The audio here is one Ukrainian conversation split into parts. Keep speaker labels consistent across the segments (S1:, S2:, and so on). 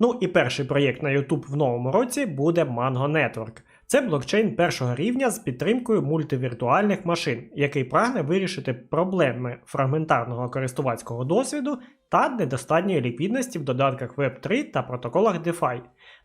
S1: Ну і перший проєкт на YouTube в новому році буде Mango Network. Це блокчейн першого рівня з підтримкою мультивіртуальних машин, який прагне вирішити проблеми фрагментарного користувацького досвіду та недостатньої ліквідності в додатках Web3 та протоколах DeFi.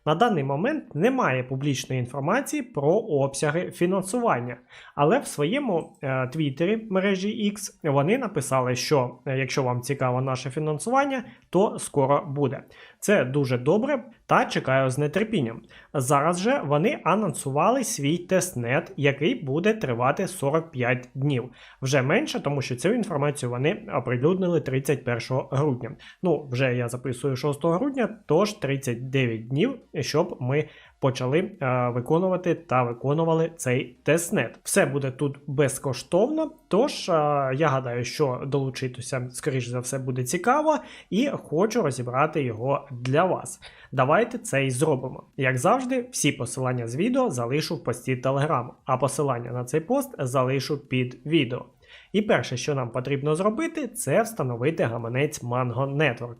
S1: На даний момент немає публічної інформації про обсяги фінансування, але в своєму е, твіттері мережі X вони написали, що е, якщо вам цікаво наше фінансування, то скоро буде. Це дуже добре та чекаю з нетерпінням. Зараз же вони анонсували свій тестнет, який буде тривати 45 днів. Вже менше, тому що цю інформацію вони оприлюднили 31 грудня. Ну, вже я записую 6 грудня, тож 39 днів, щоб ми почали е, виконувати та виконували цей тестнет. Все буде тут безкоштовно. Тож е, я гадаю, що долучитися, скоріш за все, буде цікаво, і хочу розібрати його для вас. Давайте це і зробимо. Як завжди, всі посилання з відео залишу в пості Telegram, а посилання на цей пост залишу під відео. І перше, що нам потрібно зробити, це встановити гаманець Mango Network.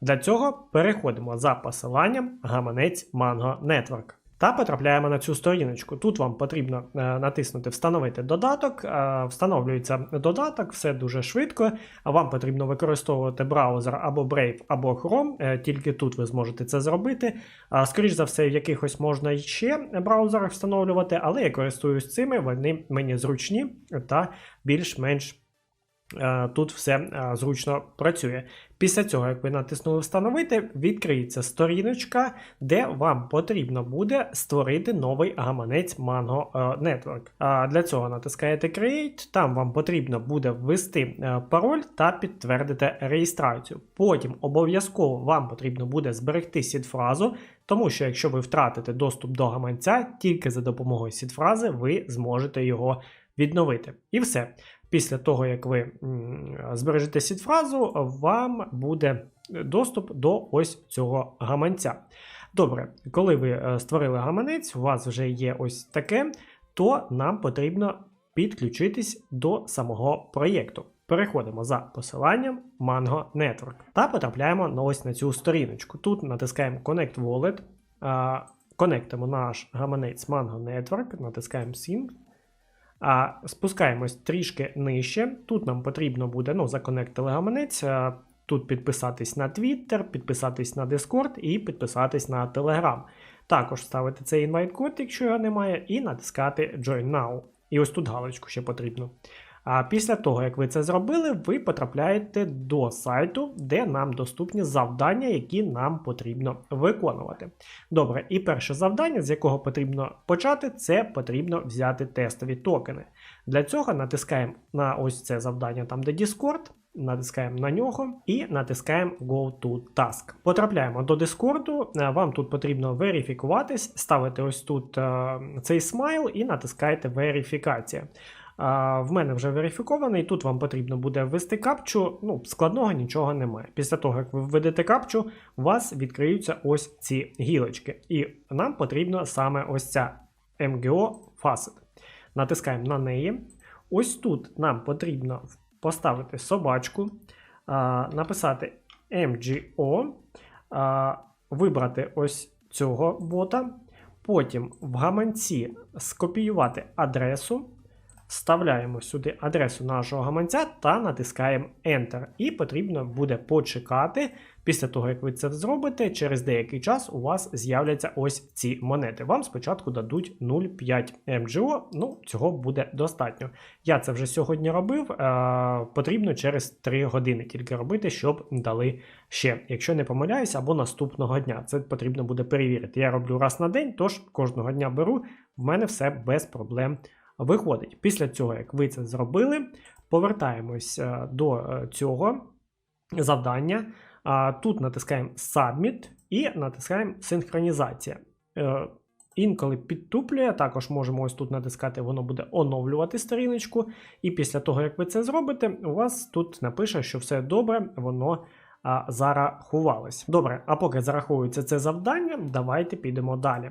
S1: Для цього переходимо за посиланням гаманець Mango Network. Та потрапляємо на цю сторіночку. Тут вам потрібно е, натиснути Встановити додаток. Е, встановлюється додаток, все дуже швидко. Вам потрібно використовувати браузер або Brave, або Chrome. Е, тільки тут ви зможете це зробити. Скоріш за все, в якихось можна ще браузерах встановлювати, але я користуюсь цими, вони мені зручні та більш-менш. Е, Тут все е, зручно працює. Після цього, як ви натиснули Встановити, відкриється сторіночка, де вам потрібно буде створити новий гаманець Mango е, Network. Для цього натискаєте Create, там вам потрібно буде ввести пароль та підтвердити реєстрацію. Потім обов'язково вам потрібно буде зберегти сід-фразу, тому що якщо ви втратите доступ до гаманця, тільки за допомогою сід-фрази ви зможете його відновити. І все. Після того, як ви збережете сід-фразу, вам буде доступ до ось цього гаманця. Добре, коли ви е, створили гаманець, у вас вже є ось таке, то нам потрібно підключитись до самого проєкту. Переходимо за посиланням Mango Network та потрапляємо на ось на цю сторіночку. Тут натискаємо Connect Wallet, а, конектимо наш гаманець Mango Network, натискаємо Sync. А спускаємось трішки нижче. Тут нам потрібно буде ну, законектили гаманець. Тут підписатись на Twitter, підписатись на Discord і підписатись на Telegram. Також ставити цей інвайт-код, якщо його немає, і натискати Join Now. І ось тут галочку ще потрібно. А після того, як ви це зробили, ви потрапляєте до сайту, де нам доступні завдання, які нам потрібно виконувати. Добре, і перше завдання, з якого потрібно почати, це потрібно взяти тестові токени. Для цього натискаємо на ось це завдання, там де Discord. Натискаємо на нього і натискаємо Go to Task. Потрапляємо до Discord. Е, Вам тут потрібно верифікуватись, ставите ось тут е, цей смайл і натискаєте верифікація. В мене вже верифікований. Тут вам потрібно буде ввести капчу. Ну, складного нічого немає. Після того, як ви введете капчу, у вас відкриються ось ці гілочки. І нам потрібно саме ось ця MGO Facet. Натискаємо на неї. Ось тут нам потрібно поставити собачку, написати MGO, вибрати ось цього бота. Потім в гаманці скопіювати адресу. Вставляємо сюди адресу нашого гаманця та натискаємо Enter. І потрібно буде почекати. Після того, як ви це зробите, через деякий час у вас з'являться ось ці монети. Вам спочатку дадуть 0,5 МГО, ну цього буде достатньо. Я це вже сьогодні робив. Е- потрібно через 3 години тільки робити, щоб дали ще, якщо не помиляюсь, або наступного дня. Це потрібно буде перевірити. Я роблю раз на день, тож кожного дня беру. В мене все без проблем виходить. Після цього, як ви це зробили, повертаємось е, до е, цього завдання. Тут натискаємо Submit і натискаємо Синхронізація. Е, Інколи підтуплює, також можемо ось тут натискати, воно буде оновлювати сторіночку. І після того, як ви це зробите, у вас тут напише, що все добре, воно а, зарахувалось. Добре, а поки зараховується це завдання, давайте підемо далі.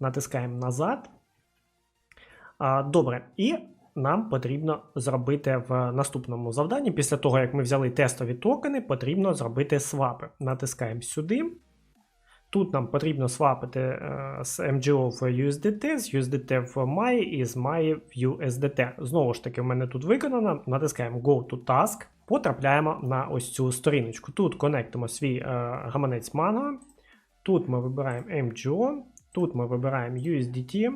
S1: Натискаємо назад. Добре, і нам потрібно зробити в наступному завданні. Після того, як ми взяли тестові токени, потрібно зробити свапи. Натискаємо сюди. Тут нам потрібно свапити е, з MGO в USDT, з USDT в MAI і з MAI в USDT. Знову ж таки, в мене тут виконано. Натискаємо Go to Task, потрапляємо на ось цю сторіночку. Тут конектимо свій е, гаманець Mango. Тут ми вибираємо MGO, тут ми вибираємо USDT.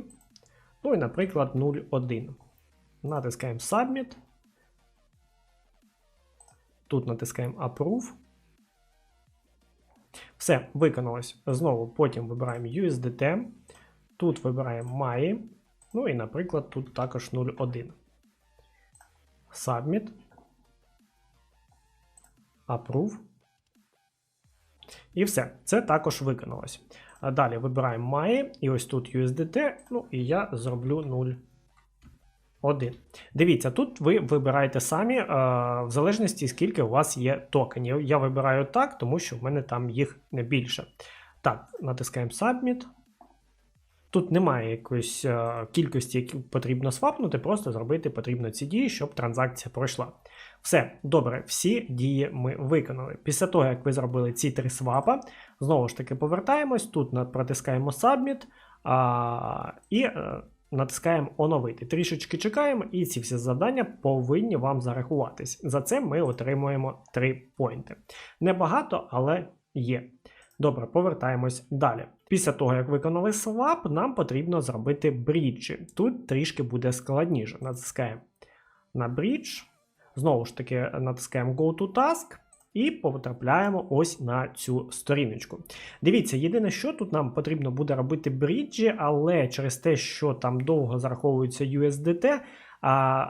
S1: Ну і, наприклад, 0.1. Натискаємо Submit. Тут натискаємо Approve. Все, виконалось. Знову потім вибираємо USDT. Тут вибираємо MAI. Ну і, наприклад, тут також 0.1. Submit. Approve. І все. Це також виконалось. А далі вибираємо MAI. І ось тут USDT. Ну і я зроблю 0. 1. Дивіться, тут ви вибираєте самі, е, в залежності, скільки у вас є токенів. Я вибираю так, тому що в мене там їх не більше. Так, натискаємо Submit. Тут немає якоїсь е, кількості, які потрібно свапнути, просто зробити потрібно ці дії, щоб транзакція пройшла. Все, добре, всі дії ми виконали. Після того, як ви зробили ці три свапа, знову ж таки повертаємось, тут протискаємо Submit а, і. Е, натискаємо оновити. Трішечки чекаємо, і ці всі завдання повинні вам зарахуватись. За це ми отримуємо 3 поінти. Небагато, але є. Добре, повертаємось далі. Після того, як виконали свап, нам потрібно зробити бріджі. Тут трішки буде складніше. Натискаємо на брідж. Знову ж таки, натискаємо Go to Task. І потрапляємо ось на цю сторіночку. Дивіться, єдине, що тут нам потрібно буде робити бріджі, але через те, що там довго зараховується USDT,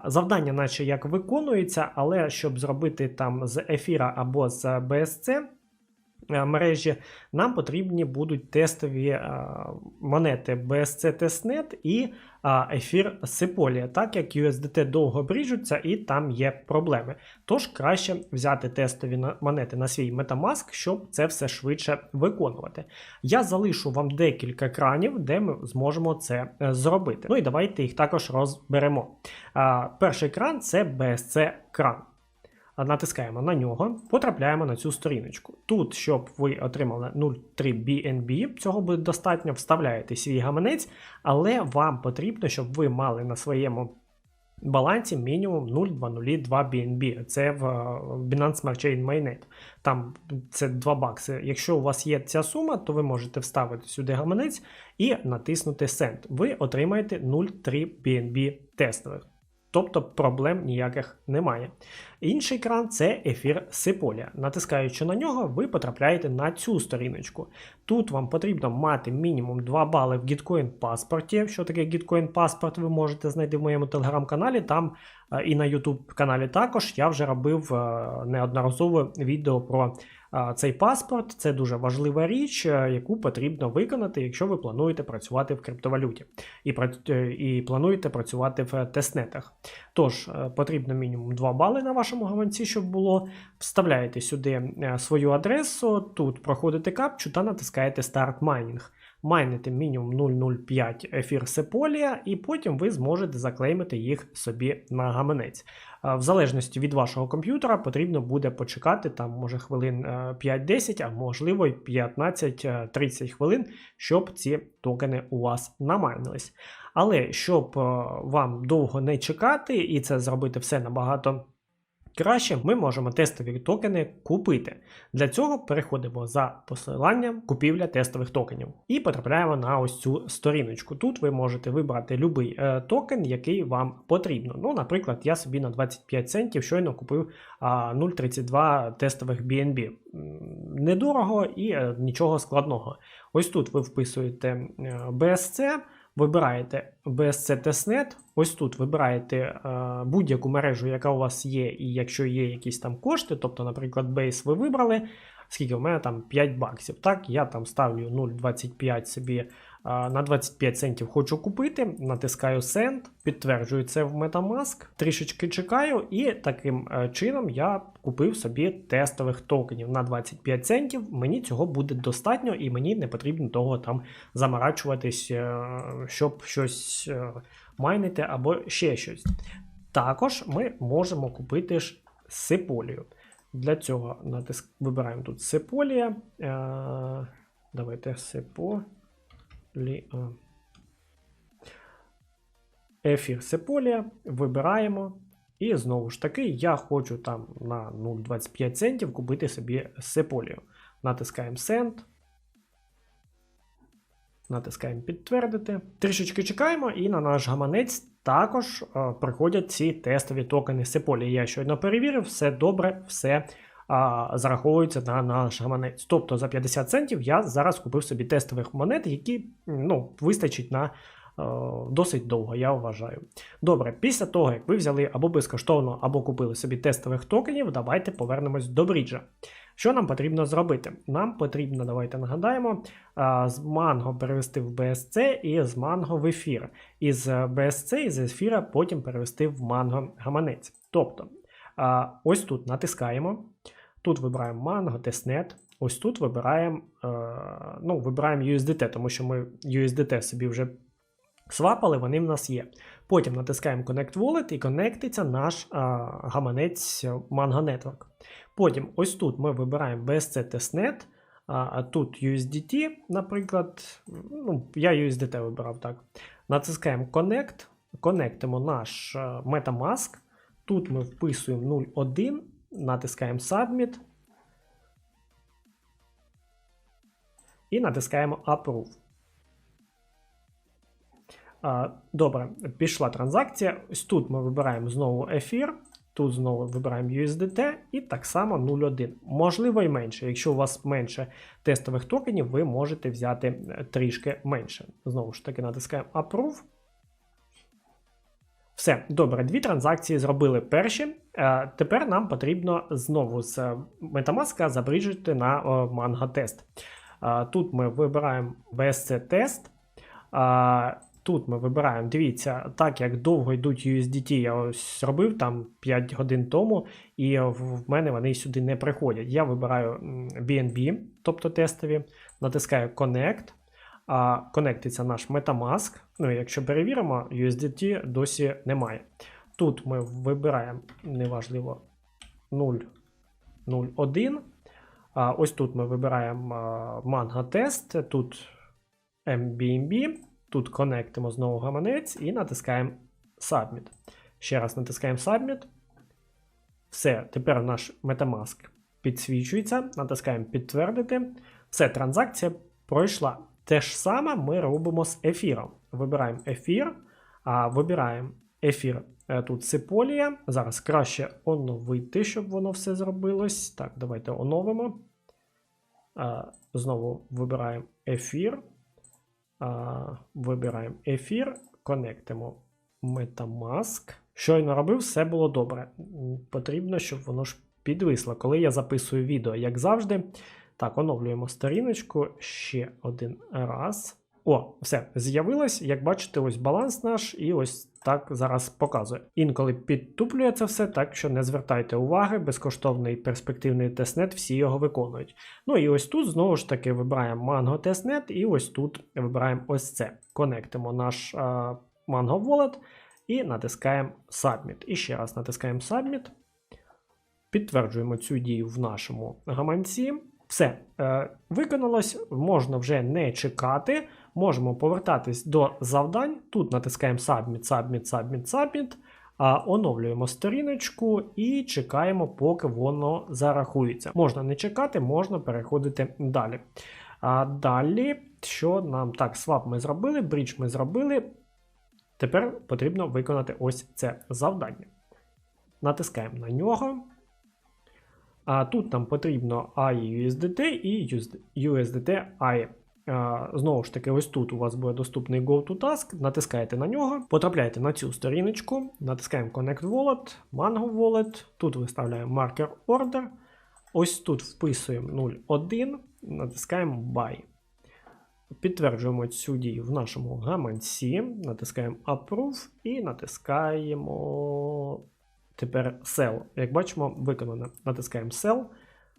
S1: завдання, наче як виконується, але щоб зробити там з ефіра або з BSC, мережі, нам потрібні будуть тестові е, монети BSC Testnet і е, ефір Sepolia, так як USDT довго бріжуться і там є проблеми. Тож краще взяти тестові монети на свій Metamask, щоб це все швидше виконувати. Я залишу вам декілька екранів, де ми зможемо це зробити. Ну і давайте їх також розберемо. Перший екран це BSC кран натискаємо на нього, потрапляємо на цю сторіночку. Тут, щоб ви отримали 0,3 BNB, цього буде достатньо, вставляєте свій гаманець, але вам потрібно, щоб ви мали на своєму балансі мінімум 0,202 BNB. Це в Binance Smart Chain Mainnet. Там це 2 бакси. Якщо у вас є ця сума, то ви можете вставити сюди гаманець і натиснути Send. Ви отримаєте 0,3 BNB тестових. Тобто проблем ніяких немає. Інший екран це ефір Сиполя. Натискаючи на нього, ви потрапляєте на цю сторіночку. Тут вам потрібно мати мінімум 2 бали в Gitcoin паспорті. Що таке Gitcoin паспорт, ви можете знайти в моєму телеграм-каналі. Там е, і на YouTube каналі також я вже робив е, неодноразове відео про цей паспорт це дуже важлива річ, е, яку потрібно виконати, якщо ви плануєте працювати в криптовалюті і е, і плануєте працювати в тестнетах. Тож е, потрібно мінімум 2 бали на вашому гаманці, щоб було. Вставляєте сюди свою адресу, тут проходите капчу та натискаєте Start Mining майните мінімум 0,05 ефір Сеполія, і потім ви зможете заклеймити їх собі на гаманець. В залежності від вашого комп'ютера потрібно буде почекати там, може, хвилин 5-10, а можливо й 15-30 хвилин, щоб ці токени у вас намайнились. Але щоб вам довго не чекати і це зробити все набагато. Краще ми можемо тестові токени купити. Для цього переходимо за посиланням купівля тестових токенів і потрапляємо на ось цю сторіночку. Тут ви можете вибрати будь-який е, токен, який вам потрібно. Ну, Наприклад, я собі на 25 центів щойно купив 0,32 тестових BNB. Недорого і е, нічого складного. Ось тут ви вписуєте е, BSC. Вибираєте BSC Testnet, ось тут вибираєте е, будь-яку мережу, яка у вас є, і якщо є якісь там кошти, тобто, наприклад, Base ви вибрали, скільки у мене там 5 баксів. Так, я там ставлю 0,25 собі на 25 центів хочу купити, натискаю Send, підтверджую це в Metamask, трішечки чекаю, і таким е, чином я купив собі тестових токенів на 25 центів. Мені цього буде достатньо, і мені не потрібно того там заморачуватись, е, щоб щось е, майнити або ще щось. Також ми можемо купити ж сиполію. Для цього натиск... вибираємо тут сиполія. Давайте сиполі. А. Ефір сиполія. Вибираємо. І знову ж таки, я хочу там на 0,25 центів купити собі сиполію. Натискаємо Send. Натискаємо підтвердити. Трішечки чекаємо, і на наш гаманець також приходять ці тестові токени Сеполі. Я щойно перевірив, все добре, все е, зараховується на наш гаманець. Тобто за 50 центів я зараз купив собі тестових монет, які ну, вистачить на. е, Досить довго, я вважаю. Добре, після того, як ви взяли або безкоштовно, або купили собі тестових токенів, давайте повернемось до бріджа. Що нам потрібно зробити? Нам потрібно, давайте нагадаємо, з манго перевести в BSC і з манго в ефір. Із BSC і з ефіра потім перевести в манго гаманець. Тобто, ось тут натискаємо. Тут вибираємо манго, тестнет. Ось тут вибираємо, е, ну, вибираємо USDT, тому що ми USDT собі вже свапали, вони в нас є. Потім натискаємо Connect Wallet і конектиться наш а, гаманець Mango Network. Потім ось тут ми вибираємо BSC Testnet, а, а тут USDT, наприклад. Ну, Я USDT вибирав так. Натискаємо Connect, конектимо наш Metamask. Тут ми вписуємо 0.1, натискаємо Submit. І натискаємо Approve. Добре, пішла транзакція. Ось тут ми вибираємо знову ефір, тут знову вибираємо USDT і так само 0.1. Можливо і менше. Якщо у вас менше тестових токенів, ви можете взяти е, трішки менше. Знову ж таки, натискаємо Approve. Все, добре, дві транзакції зробили перші. Е, Тепер нам потрібно знову з Metamask забриджити на Mango тест. Е, Тут ми вибираємо BSC тест. Е, Тут ми вибираємо, дивіться, так як довго йдуть USDT, я ось робив там 5 годин тому, і в мене вони сюди не приходять. Я вибираю BNB, тобто тестові, натискаю Connect, а конектиться наш Metamask. Ну, і якщо перевіримо, USDT досі немає. Тут ми вибираємо, неважливо, 0,01. А ось тут ми вибираємо Mango тест, тут MBNB. Тут конектимо знову гаманець і натискаємо Submit. Ще раз натискаємо Submit. Все, тепер наш Metamask підсвічується. Натискаємо підтвердити. Все, транзакція пройшла. Те ж саме ми робимо з ефіром. Вибираємо ефір, а вибираємо ефір. Е, Тут Сиполія. Зараз краще оновити, щоб воно все зробилось. Так, давайте оновимо. Е, Знову вибираємо ефір. Вибираємо ефір, конектимо Metamask. Щойно робив, все було добре. Потрібно, щоб воно ж підвисло, коли я записую відео, як завжди. Так, оновлюємо сторіночку ще один раз. О, все, з'явилось. Як бачите, ось баланс наш, і ось так зараз показує. Інколи підтуплює це все, так що не звертайте уваги, безкоштовний перспективний тестнет, всі його виконують. Ну і ось тут знову ж таки вибираємо Mango Testnet, і ось тут вибираємо ось це. Конектимо наш а, Mango Wallet і натискаємо Submit. І ще раз натискаємо Submit. Підтверджуємо цю дію в нашому гаманці. Все, е, виконалось, можна вже не чекати. Можемо повертатись до завдань. Тут натискаємо Submit, Submit, Submit, Submit. Оновлюємо сторіночку і чекаємо, поки воно зарахується. Можна не чекати, можна переходити далі. А далі, що нам так, свап ми зробили, брідж ми зробили. Тепер потрібно виконати ось це завдання. Натискаємо на нього. А тут нам потрібно AIUSDT і USDT AI. Знову ж таки, ось тут у вас буде доступний GoToTask, натискаєте на нього, потрапляєте на цю сторіночку, натискаємо Connect Wallet, Mango Wallet, тут виставляємо Marker Order, Ось тут вписуємо 0,1, натискаємо Buy. Підтверджуємо цю дію в нашому гаманці, натискаємо Approve і натискаємо тепер Sell. Як бачимо, виконано. Натискаємо Sell.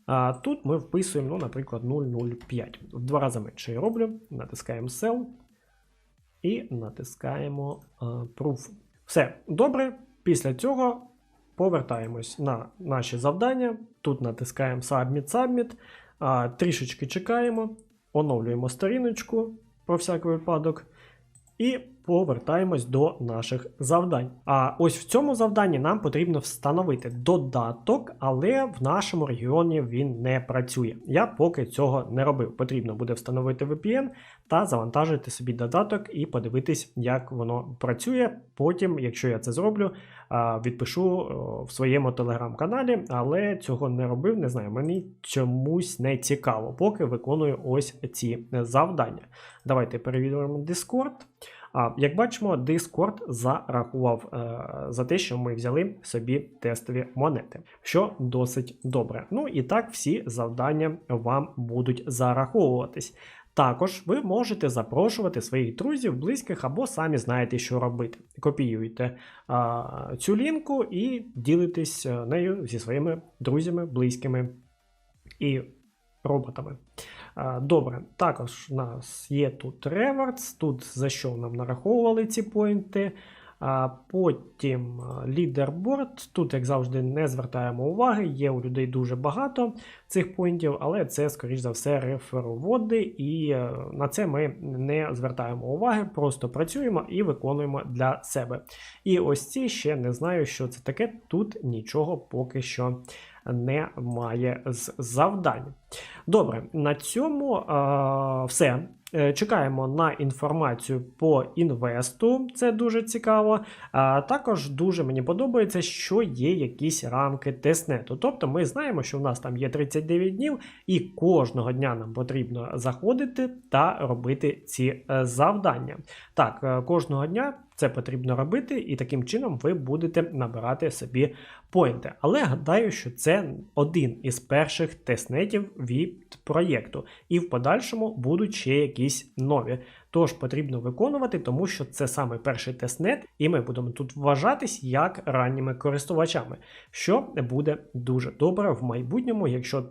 S1: А тут ми вписуємо, ну, наприклад, 0,05. В два рази менше я роблю. Натискаємо Sell і натискаємо а, Proof. Все добре. Після цього повертаємось на наші завдання. Тут натискаємо Submit, Submit. А, трішечки чекаємо, оновлюємо сторіночку про всяк випадок. І повертаємось до наших завдань. А ось в цьому завданні нам потрібно встановити додаток, але в нашому регіоні він не працює. Я поки цього не робив. Потрібно буде встановити VPN та завантажити собі додаток і подивитись, як воно працює. Потім, якщо я це зроблю, відпишу в своєму телеграм-каналі, але цього не робив. Не знаю, мені чомусь не цікаво, поки виконую ось ці завдання. Давайте перевіримо Discord. А, як бачимо, Discord зарахував е, за те, що ми взяли собі тестові монети, що досить добре. Ну і так всі завдання вам будуть зараховуватись. Також ви можете запрошувати своїх друзів, близьких або самі знаєте, що робити. Копіюйте а, цю лінку і ділитесь е, нею зі своїми друзями, близькими і роботами. Добре, також у нас є тут rewards, тут за що нам нараховували ці поінти. Потім лідерборд. Тут, як завжди, не звертаємо уваги, є у людей дуже багато цих поінтів, але це, скоріш за все, рефероводи, і е, на це ми не звертаємо уваги, просто працюємо і виконуємо для себе. І ось ці ще не знаю, що це таке. Тут нічого поки що немає з завдань. Добре, на цьому е, все. Чекаємо на інформацію по інвесту, це дуже цікаво. А також дуже мені подобається, що є якісь рамки тестнету. Тобто ми знаємо, що в нас там є 39 днів, і кожного дня нам потрібно заходити та робити ці е, завдання. Так, е, кожного дня це потрібно робити, і таким чином ви будете набирати собі поінти. Але гадаю, що це один із перших тестнетів від проєкту, і в подальшому будуть ще якісь нові. Тож потрібно виконувати, тому що це саме перший тестнет, і ми будемо тут вважатись як ранніми користувачами, що буде дуже добре в майбутньому, якщо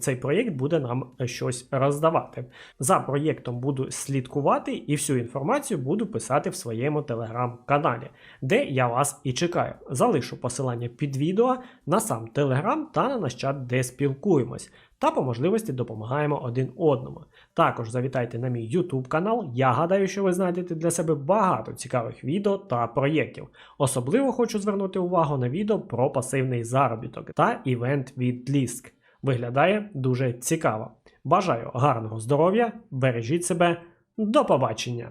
S1: цей проєкт буде нам щось роздавати. За проєктом буду слідкувати і всю інформацію буду писати в своєму телеграм-каналі, де я вас і чекаю. Залишу посилання під відео на сам телеграм та на наш чат, де спілкуємось. Та по можливості допомагаємо один одному. Також завітайте на мій YouTube канал. Я гадаю, що ви знайдете для себе багато цікавих відео та проєктів. Особливо хочу звернути увагу на відео про пасивний заробіток та івент від Lisk. Виглядає дуже цікаво. Бажаю гарного здоров'я, бережіть себе, до побачення!